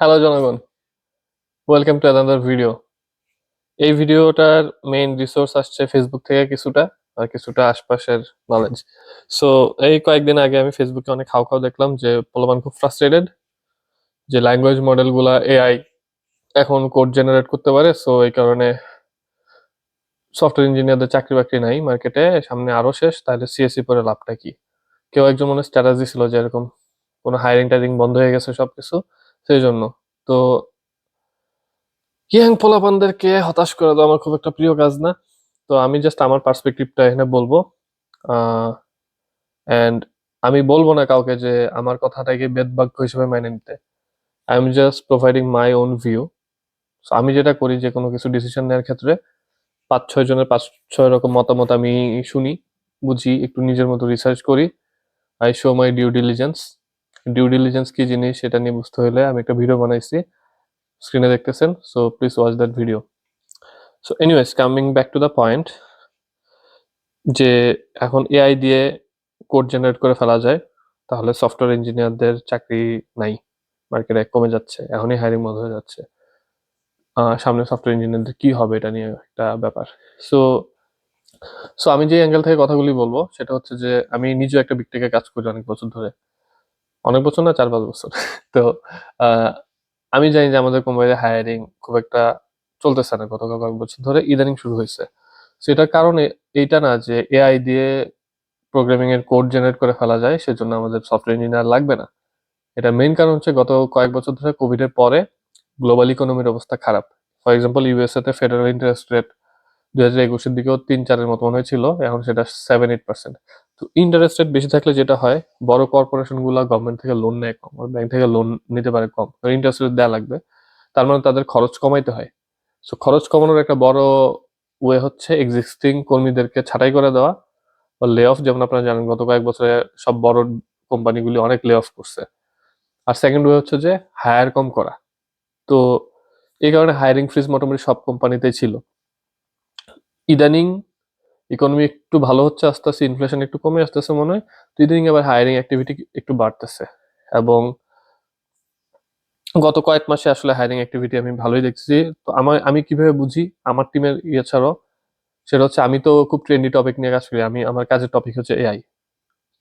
Hello জনগণ। Welcome to another video এই ভিডিওটার মেইন রিসোর্স আসছে ফেসবুক থেকে কিছুটা আর কিছুটা আশপাশের নলেজ সো এই কয়েকদিন আগে আমি ফেসবুকে অনেক খাও খাও দেখলাম যে পোলাপান খুব ফ্রাস্ট্রেটেড যে ল্যাঙ্গুয়েজ মডেলগুলা এআই এখন কোড জেনারেট করতে পারে। সো এই কারণে সফটওয়্যার ইঞ্জিনিয়ারদের চাকরি বাকরি নাই মার্কেটে সামনে আরও শেষ, তাহলে সিএসসি পরে লাভটা কি? কেউ একজন মনে স্ট্র্যাটাজি ছিল যে এরকম কোনো হায়ারিং টায়ারিং বন্ধ হয়ে গেছে সবকিছু। সেই জন্য তো ইয়াং পোলাপানদেরকে হতাশ করে দেওয়া আমার খুব একটা প্রিয় কাজ না। তো আমি জাস্ট আমার পার্সপেক্টিভটা এখানে বলব। অ্যান্ড আমি বলব না কাউকে যে আমার কথাটাকে বেদবাক্য হিসেবে মেনে নিতে। I am just providing my own view আমি যেটা করি যে কোনো কিছু ডিসিশন নেওয়ার ক্ষেত্রে পাঁচ, ছয় জনের পাঁচ, ছয় রকম মতামত আমি শুনি, বুঝি, একটু নিজের মতো রিসার্চ করি। I show my due diligence due diligence কি জিনিস সেটা নিয়ে বুঝতে হলে আমি একটা ভিডিও বানাইছি। স্ক্রিনে দেখতেছেন so please watch that video so anyways coming back to the point যে এখন এআই দিয়ে কোড জেনারেট করে ফেলা যায়, তাহলে সফটওয়্যার ইঞ্জিনিয়ারদের চাকরি নাই। মার্কেটে কমে যাচ্ছে, এখনই হায়ারিং বন্ধ হয়ে যাচ্ছে। সামনে সফটওয়্যার ইঞ্জিনিয়ারদের কি হবে এটা নিয়ে একটা ব্যাপার। সো সো আমি যে অ্যাঙ্গেল থেকে কথাগুলি বলব, সেটা হচ্ছে যে আমি নিজেও একটা বিগ কাজ করি অনেক বছর ধরে। অনেক বছর না চার পাঁচ বছর। তো আমি জানি যে আমাদের কোম্পানিতে হায়ারিং খুব একটা চলতেছে না গত কয়েক বছর ধরে, ইদানিং শুরু হয়েছে। সেটার কারণে এইটা না যে এআই দিয়ে প্রোগ্রামিং এর কোড জেনারেট করে ফেলা যায়, সেজন্য আমাদের সফটওয়্যার ইঞ্জিনিয়ার লাগবে না। এটা মেইন কারণ হচ্ছে গত কয়েক বছর ধরে কোভিড এর পরে গ্লোবাল ইকোনমির অবস্থা খারাপ। ফর এক্সাম্পল ইউএসএ তে ফেডারেল ইন্টারেস্ট রেট দুই হাজার একুশের দিকেও তিন চারের মতো মনে ছিল, এখন সেটা সেভেন এইট পার্সেন্ট তো ইন্টারেস্ট রেট বেশি থাকলে যেটা হয়, বড় কর্পোরেশনগুলা গভর্নমেন্ট থেকে লোন নেয় কম ব্যাংক থেকে লোন নিতে পারে কম। ইন্টারেস্ট রেট দেওয়া লাগবে। তার মানে তাদের খরচ কমাইতে হয়। সো খরচ কমানোর একটা বড় ওয়ে হচ্ছে এক্সিস্টিং কর্মীদেরকে ছাঁটাই করে দেওয়া বা লে অফ যেমন আপনারা জানেন, গত কয়েক বছরে সব বড় কোম্পানিগুলি অনেক লে অফ করছে। আর সেকেন্ড ওয়ে হচ্ছে যে হায়ার কম করা। তো এই কারণে হায়ারিং ফ্রিজ মোটামুটি সব কোম্পানিতেই ছিল। ইদানিং ইকোনমি একটু ভালো হচ্ছে আস্তে আস্তে ইনফ্লেশন একটু কমে আসতেছে মনে হয়। তো ইদানিং আবার হায়ারিং অ্যাক্টিভিটি একটু বাড়তেছে। এবং গত কয়েক মাসে আসলে হায়ারিং অ্যাক্টিভিটি আমি ভালোই দেখছি। তো আমার, আমি কীভাবে বুঝি? আমার টিমের ইয়ে ছাড়াও। সেটা হচ্ছে আমি তো খুব ট্রেন্ডি টপিক নিয়ে কাজ করি। আমি, আমার কাজের টপিক হচ্ছে এআই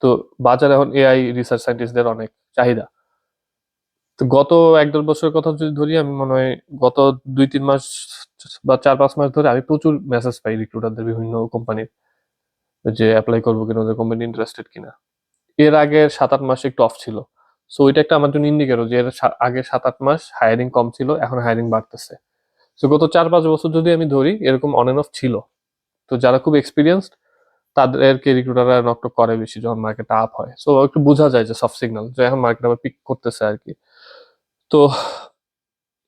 তো বাজারে এখন এআই রিসার্চ সায়েন্টিস্টদের অনেক চাহিদা। তো গত এক দেড় বছরের কথা যদি ধরি, আমি মনে হয় গত দুই, তিন মাস বা চার, পাঁচ মাস ধরে আমি প্রচুর মেসেজ পাই রিক্রুটারদের বিভিন্ন কোম্পানির যে অ্যাপ্লাই করব কিনা, ওদের কোম্পানি ইন্টারেস্টেড কিনা। এর আগে সাত, আট মাস একটু অফ ছিল। সো ওইটা একটা আমার জন্য ইন্ডিকেটর যে এর আগে সাত, আট মাস হায়ারিং কম ছিল, এখন হায়ারিং বাড়তেছে। সো গত চার, পাঁচ বছর যদি আমি ধরি, এরকম অন এন্ড অফ ছিল। তো যারা খুব এক্সপিরিয়েন্সড তাদেরকে রিক্রুটাররা নকটক করে বেশি যখন মার্কেট আপ হয়। সো একটু বোঝা যায় যে সফট সিগন্যাল যে এখন মার্কেট আবার পিক করতেছে আর কি। তো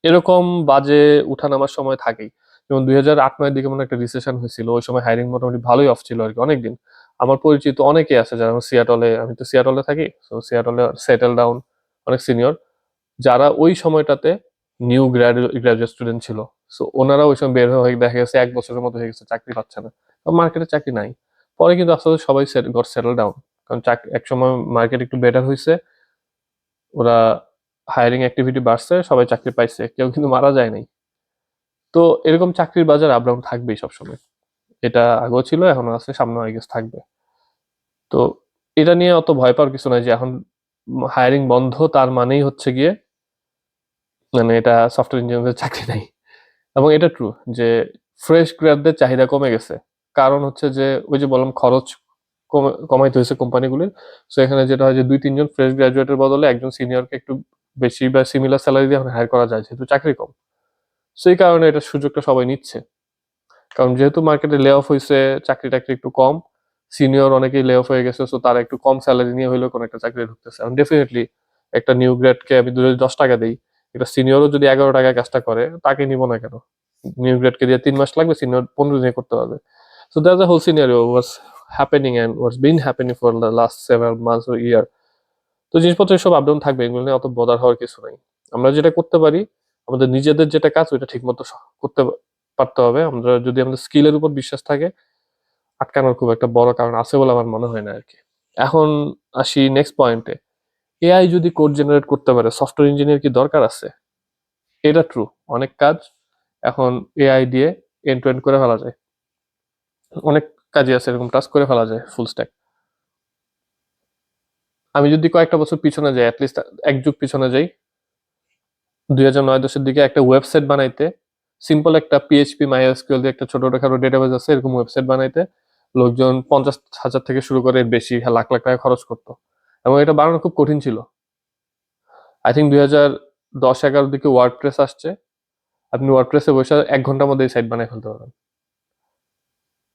এরকম বাজে উঠানামার সময় থাকেই। যেমন দুই হাজার আট নয়ের দিকে মনে একটা রিসেশন হয়েছিল, ওই সময় হায়ারিং মোটামুটি ভালোই অফ ছিল আর কি অনেকদিন। আমার পরিচিত অনেকে আছে যারা সিয়াটলে, আমি তো সিয়াটলে থাকি তো সিয়াটলে সেটেল ডাউন অনেক সিনিয়র যারা ওই সময়টাতে নিউ গ্রাজুয়েট স্টুডেন্ট ছিল। সো ওনারা ওই সময় বের হয়ে দেখা গেছে, এক বছরের মতো হয়ে গেছে, চাকরি পাচ্ছে না। মার্কেটে চাকরি নাই। পরে কিন্তু আস্তে আস্তে সবাই গট সেটেল ডাউন কারণ চাক- এক সময় মার্কেট একটু বেটার হয়েছে ওরা হায়ারিং অ্যাক্টিভিটি বাড়ছে, সবাই চাকরি পাইছে, কেউ কিন্তু মারা যায় নাই তো এরকম চাকরির বাজার আপ ডাউন থাকবেই সবসময়। এটা আগেও ছিল, এখনও আছে সামনে আই গেস থাকবে। তো এটা নিয়ে অত ভয় পাওয়ার কিছু নাই যে এখন হায়ারিং বন্ধ, তার মানেই হচ্ছে গিয়ে মানে এটা সফটওয়্যার ইঞ্জিনিয়ারদের চাকরি নাই। এবং এটা ট্রু যে ফ্রেশ গ্রাডদের চাহিদা কমে গেছে। কারণ হচ্ছে যে ওই যে বললাম, খরচ কমে- কমাইতে হয়েছে কোম্পানিগুলির সো এখানে যেটা হয় যে দুই তিনজন ফ্রেশ গ্রাজুয়েটের বদলে একজন সিনিয়রকে একটু বেশি বা সিমিলার স্যালারি দিয়ে এখন হায়ার করা যায়, যেহেতু চাকরি কম। সেই কারণে এটা সুযোগটা সবাই নিচ্ছে। কারণ যেহেতু মার্কেটে লে অফ হয়েছে চাকরি টাকরি একটু কম সিনিয়র অনেকেই লে অফ হয়ে গেছে সো তারা একটু কম স্যালারি নিয়ে হইলেও কোনো একটা চাকরি ঢুকতেছে। এখন ডেফিনেটলি একটা নিউ গ্রেডকে আমি যদি দশ টাকা দিই একটা সিনিয়রও যদি এগারো টাকা কাজটা করে, তাকে নিব না কেন? নিউ গ্রেডকে দিয়ে তিন মাস লাগবে সিনিয়র পনেরো দিনে করতে পারবে। So that's a whole senior was happening and was been happening for the last seven months year তো জিনিসপত্র সব আপডাউন থাকবে, এগুলো নিয়ে অত বদার হওয়ার কিছু নাই। আমরা যেটা করতে পারি, আমাদের নিজেদের যেটা কাজ, ওইটা ঠিক মতো করতে পারতে হবে। আমরা যদি আমাদের স্কিলের উপর বিশ্বাস থাকে, আটকানোর খুব একটা বড় কারণ আছে বলে আমার মনে হয় না আর কি এখন আসি নেক্সট পয়েন্টে এআই যদি কোড জেনারেট করতে পারে সফটওয়্যার ইঞ্জিনিয়ার কি দরকার আছে? এটা ট্রু অনেক কাজ এখন এআই দিয়ে এন্ড টু এন্ড করে ফেলা যায়। অনেক কাজই আছে, এরকম টাস্ক করে ফেলা যায় ফুল স্ট্যাক আমি যদি কয়েকটা বছর পিছনে যাই অ্যাটলিস্ট এক যুগ পিছনে যাই, দুই হাজার নয় দশের দিকে একটা ওয়েবসাইট বানাইতে সিম্পল একটা পিএইচপি মাইএসকিউএল দিয়ে একটা ছোটখাটো ডেটাবেস আছে, এরকম ওয়েবসাইট বানাইতে, লোকজন পঞ্চাশ হাজার থেকে শুরু করে বেশি লাখ লাখ টাকা খরচ করতো। এবং এটা বানানো খুব কঠিন ছিল। আই থিঙ্ক দুই হাজার দশ এগারোর দিকে ওয়ার্ড প্রেস আসছে। আপনি ওয়ার্ড প্রেসে বসে এক ঘণ্টার মধ্যে এই সাইট বানিয়ে ফেলতে পারবেন।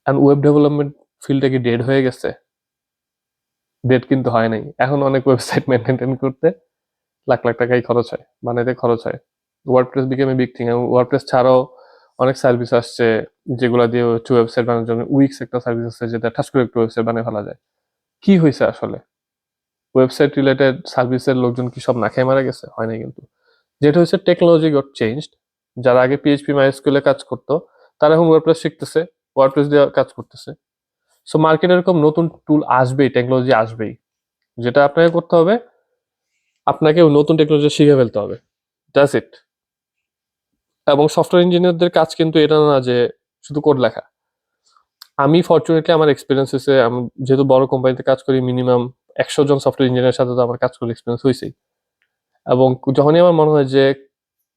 অ্যান্ড ওয়েব ডেভেলপমেন্ট ফিল্ডটা কি ডেড হয়ে গেছে? ডেড কিন্তু হয় নাই। এখন অনেক ওয়েবসাইট মেনটেন করতে লাখ লাখ টাকাই খরচ হয়, বানাইতে খরচ হয়। WordPress became big thing এবং ওয়ার্ড প্রেস ছাড়াও অনেক সার্ভিস আসছে যেগুলো দিয়ে হচ্ছে ওয়েবসাইট বানানোর জন্য। উইক্স একটা সার্ভিস আছে যেটা ঠাস করে একটু ওয়েবসাইট বানিয়ে ফেলা যায়। কি হয়েছে আসলে? ওয়েবসাইট রিলেটেড সার্ভিসের লোকজন কি সব না খেয়ে মারা গেছে? হয় না কিন্তু। যেটা হচ্ছে টেকনোলজি গট চেঞ্জড যারা আগে পিএইচপি মাইস্কুলে কাজ করতো, তারা এখন ওয়ার্ডপ্রেস শিখতেছে ওয়ার্ডপ্রেস দিয়ে কাজ করতেছে। সো মার্কেটে এরকম নতুন টুল আসবেই টেকনোলজি আসবেই। যেটা আপনাকে করতে হবে, আপনাকে নতুন টেকনোলজি শিখে ফেলতে হবে। দ্যাটস ইট এবং সফটওয়্যার ইঞ্জিনিয়ারদের কাজ কিন্তু এটা না যে শুধু কোড লেখা। আমি ফর্চুনেটলি আমার এক্সপিরিয়েন্স হয়েছে আমি যেহেতু বড় কোম্পানিতে কাজ করি মিনিমাম একশো জন সফটওয়্যার ইঞ্জিনিয়ারের সাথে তো আমার কাজ করে এক্সপিরিয়েন্স হয়েছেই এবং যখনই আমার মনে হয় যে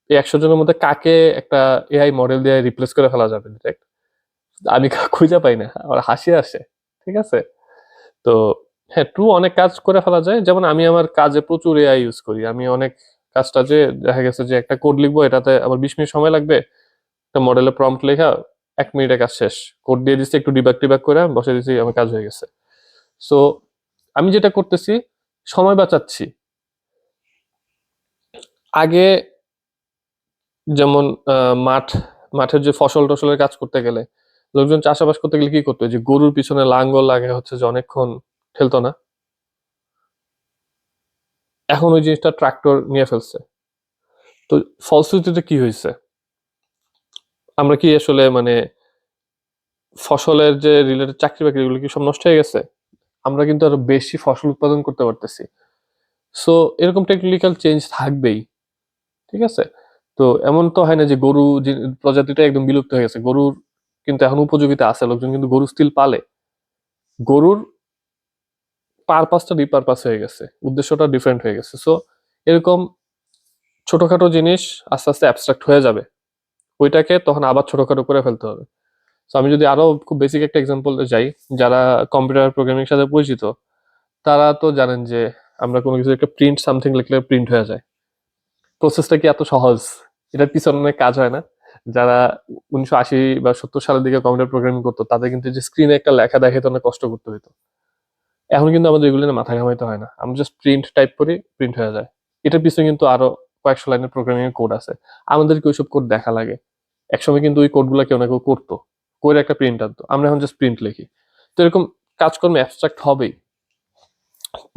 এই একশো জনের মধ্যে কাকে একটা এআই মডেল দিয়ে রিপ্লেস করে ফেলা যাবে ডিরেক্ট আমি খুঁজে পাই না। আমার হাসি আসে, ঠিক আছে? তো হ্যাঁ ট্রু অনেক কাজ করে ফেলা যায়। যেমন আমি আমার কাজে প্রচুর এআই ইউজ করি। আমি অনেক কাজটা যে, দেখা গেছে যে একটা কোড লিখব, এটাতে আমার বিশ মিনিট সময় লাগবে। একটা মডেলে প্রম্পট লেখা, এক মিনিটে কাজ শেষ। কোড দিয়ে দিচ্ছি একটু ডিবাগ টিবাগ করে বসে দিচ্ছি আমার কাজ হয়ে গেছে। সো আমি যেটা করতেছি, সময় বাঁচাচ্ছি। আগে যেমন মাঠ, মাঠের যে ফসল টসলের কাজ করতে গেলে লোকজন চাষাবাস করতে গেলে কি করতো? যে গরুর পিছনে লাঙ্গল লাগে হচ্ছে যে অনেকক্ষণ ঠেলতো না। এখন ওই জিনিসটা ট্রাক্টর নিয়ে ফেলছে। তো ফলশ্রুতিতে কি হয়েছে? আমরা কি আসলে মানে ফসলের যে রিলেটেড চাকরি বাকরি এগুলো কি সব নষ্ট হয়ে গেছে? আমরা কিন্তু আরও বেশি ফসল উৎপাদন করতে পারতেছি। সো এরকম টেকনিক্যাল চেঞ্জ থাকবেই। ঠিক আছে? তো এমন তো হয় না যে গরু প্রজাতিটা একদম বিলুপ্ত হয়ে গেছে। গরুর কিন্তু এখন উপযোগিতা আছে, লোকজন কিন্তু গরু স্টিল পালে। গরুর পারপাসটা রিপারপাস হয়ে গেছে, উদ্দেশ্যটা ডিফারেন্ট হয়ে গেছে। সো এরকম ছোটখাটো জিনিস আস্তে আস্তে অ্যাবস্ট্রাক্ট হয়ে যাবে। ওইটাকে তখন আবার ছোটখাটো করে ফেলতে হবে। সো আমি যদি আরও খুব বেসিক একটা এক্সাম্পল যাই, যারা কম্পিউটার প্রোগ্রামিং সাথে পরিচিত, তারা তো জানেন যে আমরা কোনো কিছু একটা প্রিন্ট সামথিং লিখলে প্রিন্ট হয়ে যায়। প্রসেসটা কি এত সহজ? এটার পিছনে অনেক কাজ হয় না? যারা উনিশশো আশি বা সত্তর সালের দিকে কম্পিউটার প্রোগ্রামিং করতো, তাদের কিন্তু যে স্ক্রিনে একটা লেখা দেখাতে অনেক কষ্ট করতে হতো এখন কিন্তু আমাদের এগুলো মাথা ঘামাইতে হয় না। আমরা জাস্ট প্রিন্ট টাইপ করি প্রিন্ট হয়ে যায়। এটার পিছনে কিন্তু আরও কয়েকশো লাইনের প্রোগ্রামিং এর কোড আছে। আমাদেরকে ওইসব কোড দেখা লাগে। একসময় কিন্তু ওই কোডগুলো কেউ না কেউ করতো। করে একটা প্রিন্ট আনতো। আমরা এখন জাস্ট প্রিন্ট লিখি। তো এরকম কাজকর্ম অ্যাবস্ট্রাক্ট হবেই।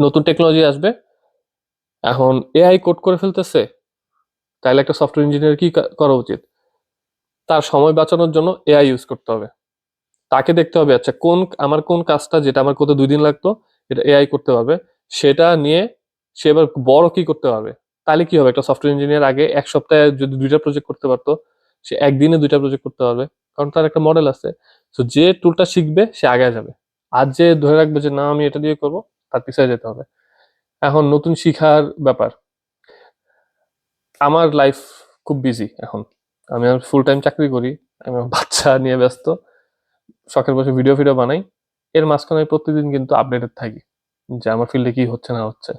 নতুন টেকনোলজি আসবে। এখন এআই কোড করে ফেলতেছে। তাহলে একটা সফটওয়্যার ইঞ্জিনিয়ার কি, করা উচিত? তার সময় বাঁচানোর জন্য এআই ইউজ করতে হবে। তাকে দেখতে হবে আচ্ছা কোন, আমার কোন কাজটা যেটা আমার করতে দুই দিন লাগতো, এটা এআই করতে হবে, সেটা নিয়ে সে এবার বড় কি করতে হবে? তাহলে কি হবে? একটা সফটওয়্যার ইঞ্জিনিয়ার আগে এক সপ্তাহে যদি দুইটা প্রজেক্ট করতে পারতো, সে একদিনে দুইটা প্রজেক্ট করতে পারবে, কারণ তার একটা মডেল আছে। তো যে টুলটা শিখবে, সে আগে যাবে। আর যে ধরে রাখবে যে, না, আমি এটা দিয়ে করব, তার পিছনে যেতে হবে। এখন নতুন শিখার ব্যাপার। আমার লাইফ খুব বিজি এখন। আমি আমার ফুল টাইম চাকরি করি, আমি আমার বাচ্চা নিয়ে ব্যস্ত, শখের বসে ভিডিও ফিডিও বানাই। এর মাঝখানে আমি প্রতিদিন কিন্তু আপডেটেড থাকি যে আমার ফিল্ডে কি হচ্ছে, না হচ্ছে।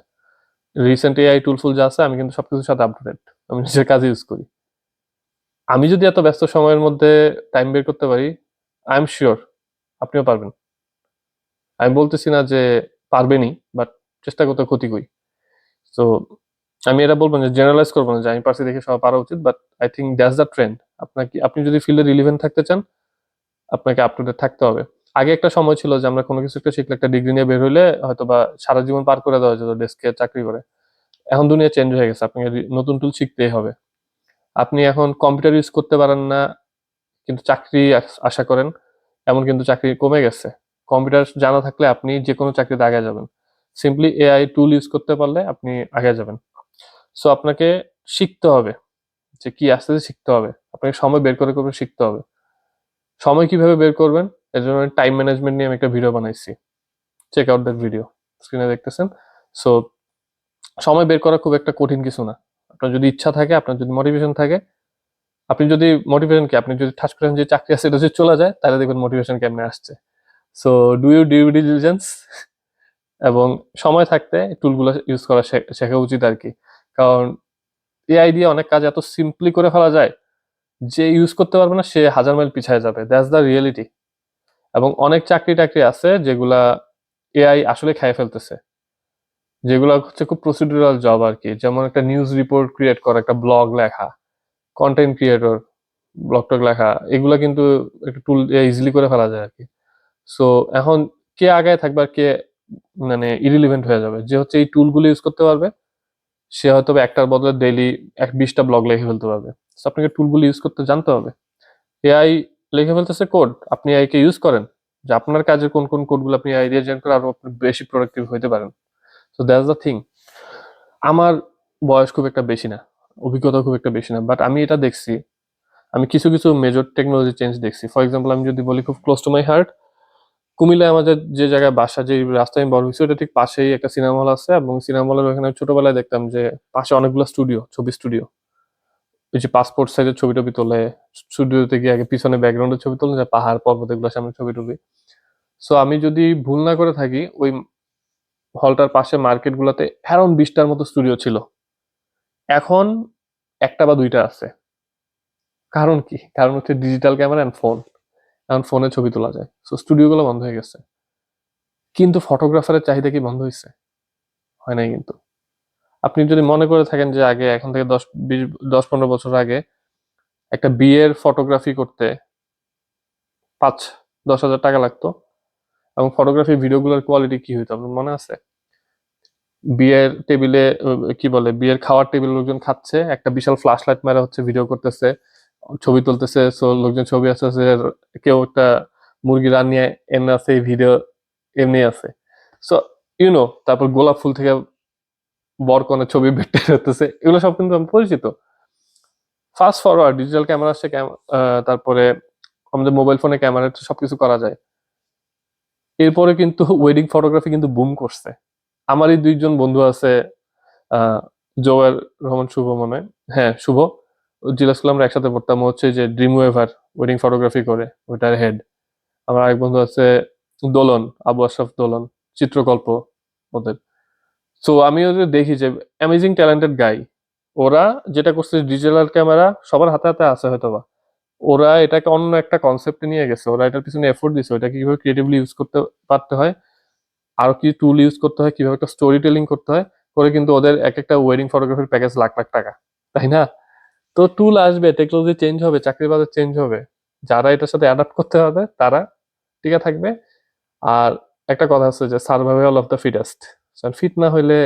রিসেন্ট এআই টুলফুল যা আছে, আমি কিন্তু সবকিছুর সাথে আপডেটেড আমি নিজের কাজে ইউজ করি। আমি যদি এত ব্যস্ত সময়ের মধ্যে টাইম বের করতে পারি আই এম শিওর আপনিও পারবেন। আমি বলতেছি না যে পারবেনই বাট চেষ্টা করতে ক্ষতি করি। তো আমি এটা বলব না জেনারেলাইজ করব না যে আমি পারছি দেখে সব পারা উচিত but I think that's the trend আপনাকে, আপনি যদি ফিল্ডে রিলিভেন্ট থাকতে চান, আপনাকে আপ টু ডেট থাকতে হবে। আগে একটা সময় ছিল যে আমরা কোনো কিছু একটা শিখলে, একটা ডিগ্রি নিয়ে বের হইলে হয়তো বা সারা জীবন পার করে দেওয়া যেত ডেস্কে চাকরি করে। এখন দুনিয়া চেঞ্জ হয়ে গেছে, আপনাকে নতুন টুল শিখতেই হবে। আপনি এখন কম্পিউটার ইউজ করতে পারেন না, কিন্তু চাকরি আশা করেন, এমন কিন্তু চাকরি কমে গেছে। কম্পিউটার জানা থাকলে আপনি যে কোনো চাকরিতে আগে যাবেন। সিম্পলি এআই টুল ইউজ করতে পারলে আপনি আগে যাবেন। সো আপনাকে শিখতে হবে যে কি আস্তে আস্তে শিখতে হবে। আপনাকে সময় বের করে করে শিখতে হবে। সময় কীভাবে বের করবেন? এর জন্য টাইম ম্যানেজমেন্ট নিয়ে আমি একটা ভিডিও বানাইছি। চেক আউট দ্যাট ভিডিও স্ক্রিনে দেখতেছেন? সো সময় বের করা খুব একটা কঠিন কিছু না। আপনার যদি ইচ্ছা থাকে, আপনার যদি মোটিভেশন থাকে, আপনি যদি মোটিভেশন কি, আপনি যদি ঠাস করেন যে চাকরি আছে, এটা যদি চলে যায়, তাহলে দেখবেন মোটিভেশন কেমনে আসছে। So do you due diligence এবং সময় থাকতে টুলগুলো ইউজ করা শেখা উচিত আর কি। কারণ এআই দিয়ে অনেক কাজ এত সিম্পলি করে ফেলা যায় যে ইউজ করতে পারবে না, সে হাজার মাইল পিছায় যাবে। দ্যাটস দ্য রিয়েলিটি এবং অনেক চাকরি টাকরি আছে যেগুলা এআই আসলে খেয়ে ফেলতেছে। যেগুলো হচ্ছে খুব প্রসিডিউরাল জব আর কি যেমন একটা নিউজ রিপোর্ট ক্রিয়েট করা, একটা ব্লগ লেখা কন্টেন্ট ক্রিয়েটর ব্লগ টক লেখা, এগুলা কিন্তু একটা টুল ইজিলি করে ফেলা যায় আর কি সো এখন কে আগায় থাকবে আর কে মানে ইরিলিভেন্ট হয়ে যাবে? যে হচ্ছে এই টুলগুলো ইউজ করতে পারবে সে হয়তো একটার বদলে ডেইলি এক বিশটা ব্লগ লিখে ফেলতে পারবে। আপনাকে টুলগুলো ইউজ করতে জানতে হবে। এআই লিখে ফেলতেছে কোড আপনি এআই কে ইউজ করেন যে আপনার কাজের কোন কোন কোডগুলো আপনি এআই দিয়ে জেন করে আরও আপনি বেশি প্রোডাক্টিভ হতে পারেন। সো দ্যাটস দ্য থিং আমার বয়স খুব একটা বেশি না, অভিজ্ঞতা খুব একটা বেশি না বাট আমি এটা দেখছি। আমি কিছু কিছু মেজর টেকনোলজি চেঞ্জ দেখছি। ফর এক্সাম্পল আমি যদি বলি খুব ক্লোজ টু মাই হার্ট কুমিল্লায় আমাদের যে জায়গায় বাসা, যে রাস্তায় আমি বড় হয়েছি, ওটা ঠিক পাশেই একটা সিনেমা হল আছে এবং সিনেমা হলের ওখানে ছোটবেলায় দেখতাম যে পাশে অনেকগুলো স্টুডিও ছবি স্টুডিও ওই যে পাসপোর্ট সাইজের ছবি টবি তোলে স্টুডিওতে গিয়ে আগে পিছনে ব্যাকগ্রাউন্ডের ছবি তোলে, যে পাহাড় পর্বত এগুলোর সামনে ছবি টবি সো আমি যদি ভুল না করে থাকি, ওই হলটার পাশে মার্কেট গুলাতে অ্যারাউন্ড বিশটার মতো স্টুডিও ছিল। এখন একটা বা দুইটা আছে। কারণ কি? কারণ হচ্ছে ডিজিটাল ক্যামেরা অ্যান্ড ফোন এখন ফোনে ছবি তোলা যায়। সো স্টুডিওগুলো বন্ধ হয়ে গেছে। কিন্তু ফটোগ্রাফারের চাহিদা কি বন্ধ হয়েছে হয় নাই কিন্তু। আপনি যদি মনে করে থাকেন যে আগে, এখন থেকে দশ, বিশ, দশ, পনেরো বছর আগে একটা বিয়ের ফটোগ্রাফি করতে পাঁচ, দশ হাজার টাকা লাগতো এবং ফটোগ্রাফি ভিডিওগুলোর কোয়ালিটি কি হইতো? আপনার মনে আছে? বিয়ের টেবিলে কি বলে, বিয়ের খাওয়ার টেবিল লোকজন খাচ্ছে, একটা বিশাল ফ্ল্যাশ লাইট মারা হচ্ছে ভিডিও করতেছে। ছবি তুলতেছে সো লোকজন ছবি আসতেছে কেউ একটা মুরগি রান্নিয়ে এনে আছে, এই ভিডিও এমনি আছে। সো ইউনো তারপর গোলাপ ফুল থেকে বরকনের ছবি বেটে হতেছে এগুলো সব কিন্তু আমি পরিচিত। ফাস্ট ফরওয়ার্ড ডিজিটাল ক্যামেরা আসছে তারপরে আমাদের মোবাইল ফোনে ক্যামেরা সবকিছু করা যায়। এরপরে কিন্তু ওয়েডিং ফটোগ্রাফি কিন্তু বুম করছে। আমারই দুইজন বন্ধু আছে জোয়ার রহমান শুভ মনে। হ্যাঁ শুভ। করলাম আমরা একসাথে পড়তাম হচ্ছে যে ড্রিম ওয়েভার ওয়েডিং ফটোগ্রাফি করে, ওইটার হেড আমার আরেক বন্ধু আছে দোলন, আবু আশরাফ দোলন, চিত্রকল্প ওদের। সো আমি ওদের দেখি যে অ্যামেজিং ট্যালেন্টেড গাই ওরা যেটা করছে ডিজিটাল ক্যামেরা সবার হাতে হাতে আছে হয়তো বা ওরা এটাকে অন্য একটা কনসেপ্টে নিয়ে গেছে, ওরা এটার পিছনে এফোর্ট দিছে ওটাকে কীভাবে ক্রিয়েটিভলি ইউজ করতে পারতে হয়, আরও কি টুল ইউজ করতে হয়, কীভাবে একটা স্টোরি টেলিং করতে হয়, করে কিন্তু ওদের এক একটা ওয়েডিং ফটোগ্রাফির প্যাকেজ লাখ লাখ টাকা। তাই না? তো টুল আসবে টেকনোলজি চেঞ্জ হবে, চাকরির বাজার চেঞ্জ হবে। যারা এটার সাথে অ্যাডাপ্ট করতে হবে, তারা টিকে থাকবে। আর একটা কথা আছে যে survival of the fittest fit না হইলে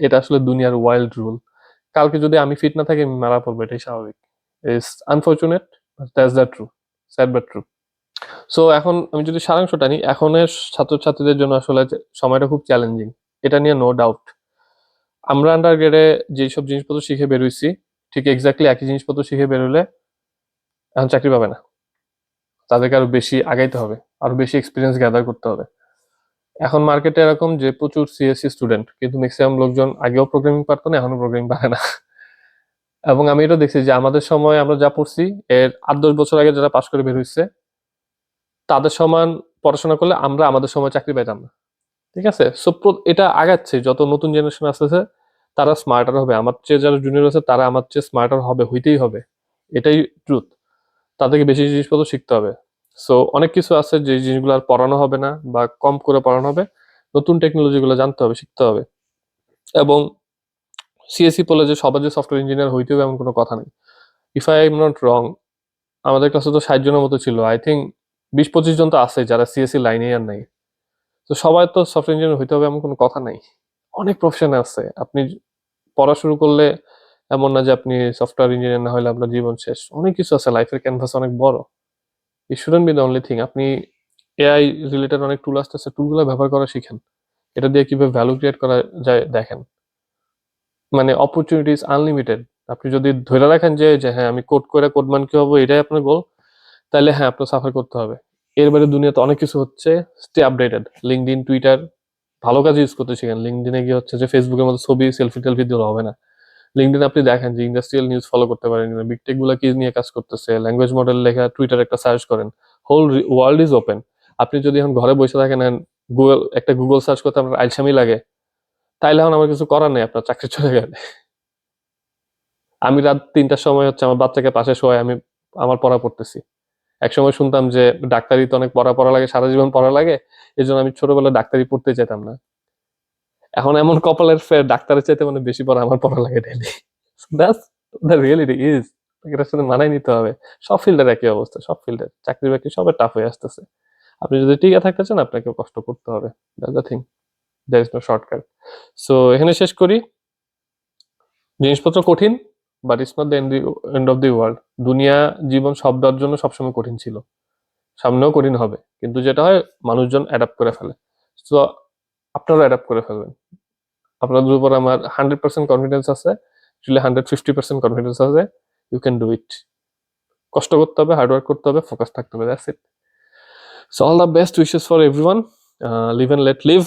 এটা আসলে দুনিয়ার ওয়াইল্ড রুল কালকে যদি আমি ফিট না থাকি মারা পড়ব, এটাই স্বাভাবিক। Is unfortunate that's the true sad but true so এখন আমি যদি সারাংশটা নিই, এখনের ছাত্রছাত্রীদের জন্য আসলে সময়টা খুব চ্যালেঞ্জিং এটা নিয়ে নো ডাউট আমরা আন্ডার গ্রেডে যেসব জিনিসপত্র শিখে বেরোইছি ঠিক এক্স্যাক্টলি একই জিনিসপত্র শিখে বেরোলে এখন চাকরি পাবে না। তাদেরকে আরও বেশি আগাইতে হবে, আরও বেশি এক্সপিরিয়েন্স গ্যাদার করতে হবে। এখন মার্কেটে এরকম যে প্রচুর সিএসসি স্টুডেন্ট কিন্তু ম্যাক্সিমাম লোকজন আগেও প্রোগ্রামিং পারতো না, এখনও প্রোগ্রামিং পারে না। এবং আমি এটা দেখছি যে আমাদের সময় আমরা যা পড়ছি, এর আট দশ বছর আগে যারা পাশ করে বের হয়েছে তাদের সমান পড়াশোনা করলে আমরা আমাদের সময় চাকরি পেতাম না। ঠিক আছে? সো এটা আগাচ্ছে, যত নতুন জেনারেশন আসতেছে তারা স্মার্টার হবে। আমার চেয়ে যারা জুনিয়র আছে, তারা আমার চেয়ে স্মার্টার হবে, হইতেই হবে। এটাই ট্রুথ তাদেরকে বেশি জিনিসপত্র শিখতে হবে। সো অনেক কিছু আছে যে জিনিসগুলো আর পড়ানো হবে না বা কম করে পড়ানো হবে। নতুন টেকনোলজিগুলো জানতে হবে, শিখতে হবে। এবং সিএসসি পড়লে যে সবার যে সফটওয়্যার ইঞ্জিনিয়ার হইতে হবে এমন কোনো কথা নেই। If I am not wrong আমাদের কাছে তো ষাট জনের মতো ছিল। আই থিঙ্ক বিশ পঁচিশ জন তো আছে যারা সিএসসি লাইনে আর নাই। তো সবাই তো সফটওয়্যার ইঞ্জিনিয়ার হইতে হবে এমন কোনো কথা নাই। অনেক প্রফেশন আছে। আপনি পড়া শুরু করলে এমন না যে আপনি সফটওয়্যার ইঞ্জিনিয়ার না হলে আপনার জীবন শেষ। অনেক কিছু আছে। লাইফের ক্যানভাস অনেক বড়। It shouldn't be the only thing আপনি এআই রিলেটেড অনেক টুল আসতেছে। টুলগুলো ব্যবহার করা শিখেন। এটা দিয়ে কীভাবে ভ্যালু ক্রিয়েট করা যায় দেখেন। মানে অপরচুনিটিস আনলিমিটেড আপনি যদি ধরে রাখেন যে যে হ্যাঁ আমি কোড করে কোডমান কি হব, এটাই আপনার গোল তাহলে হ্যাঁ আপনার সাফার করতে হবে। এর বাইরে দুনিয়াতে অনেক কিছু হচ্ছে। স্টে আপডেটেড লিঙ্কডিন টুইটার ভালো কাজে ইউজ করতে শিখেন। লিঙ্কডিনে গিয়ে হচ্ছে যে ফেসবুকের মতো ছবি সেলফি টেলফি দিলে হবে না। লিঙ্কডিন আপনি দেখেন যে ইন্ডাস্ট্রিয়াল নিউজ ফলো করতে পারেন বিগটেকগুলা কি নিয়ে কাজ করতেছে? ল্যাঙ্গুয়েজ মডেল লেখা টুইটার একটা সার্চ করেন। হোল ওয়ার্ল্ড ইজ ওপেন আপনি যদি এখন ঘরে বসে থাকেন গুগল একটা গুগল সার্চ করতে আপনার আলসামি লাগে, তাইলে এখন আমার কিছু করার নেই, আপনার চাকরি চলে গেলে। আমি রাত তিনটার সময় হচ্ছে আমার বাচ্চাকে পাশে শোয় আমি, আমার পড়া পড়তেছি। একসময় শুনতাম যে ডাক্তারি তো অনেক পড়া পড়া লাগে, সারা জীবন পড়া লাগে এই জন্য আমি ছোটবেলায় ডাক্তারি পড়তে যেতাম না। এখন এমন কপালের ফের ডাক্তারের চাইতে মানে বেশি পড়া, আমার পড়া লাগে ডেলি রিয়েলিটি ইজ এটার সাথে মানায় নিতে হবে। সব ফিল্ডের একই অবস্থা, সব ফিল্ডের চাকরি বাকরি সবের টাফ হয়ে আসতেছে। আপনি যদি টিকে থাকতে চান আপনাকে কষ্ট করতে হবে। Thing there is no shortcut so এখানে শেষ করি। জিনিসপত্র কঠিন। But it's not the end of the world দুনিয়া জীবন সব দেওয়ার জন্য সবসময় কঠিন ছিল। সামনেও কঠিন হবে। কিন্তু যেটা হয়, মানুষজন অ্যাডাপ্ট করে ফেলে। তো আপনারা অ্যাডাপ্ট করে ফেলবেন। আপনাদের উপর আমার হান্ড্রেড পার্সেন্ট কনফিডেন্স আছে। Actually hundred fifty percent confidence আছে। ইউ ক্যান ডু ইট কষ্ট করতে হবে হার্ডওয়ার্ক করতে হবে ফোকাস থাকতে হবে that's it so all the best wishes for everyone live and let live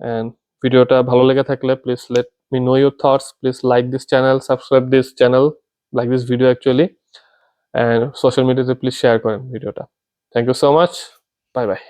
and ভিডিওটা ভালো লেগে থাকলে please let me know your thoughts please like this channel subscribe this channel like this video actually and social মিডিয়াতে please share করেন ভিডিওটা thank you so much bye bye